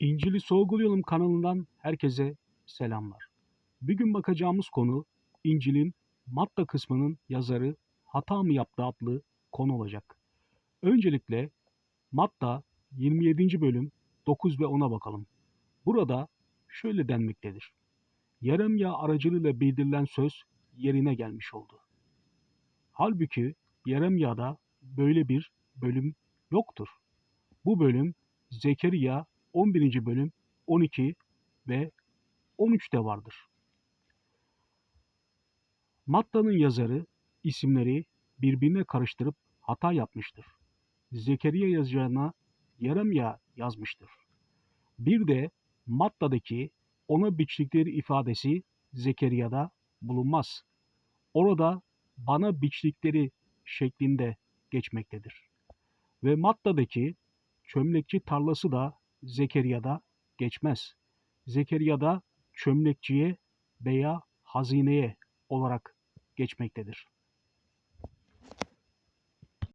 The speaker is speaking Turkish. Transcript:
İncil'i Sorgulayalım kanalından herkese selamlar. Bugün bakacağımız konu İncil'in Matta kısmının yazarı hata mı yaptı adlı konu olacak. Öncelikle Matta 27. bölüm 9 ve 10'a bakalım. Burada şöyle denmektedir. Yeremya aracılığıyla bildirilen söz yerine gelmiş oldu. Halbuki Yeremya'da böyle bir bölüm yoktur. Bu bölüm Zekeriya 11. bölüm 12 ve 13'te vardır. Matta'nın yazarı isimleri birbirine karıştırıp hata yapmıştır. Zekeriya yazacağına Yeremya yazmıştır. Bir de Matta'daki ona biçtikleri ifadesi Zekeriya'da bulunmaz. Orada bana biçtikleri şeklinde geçmektedir. Ve Matta'daki çömlekçi tarlası da Zekeriya'da geçmez. Zekeriya'da çömlekçiye veya hazineye olarak geçmektedir.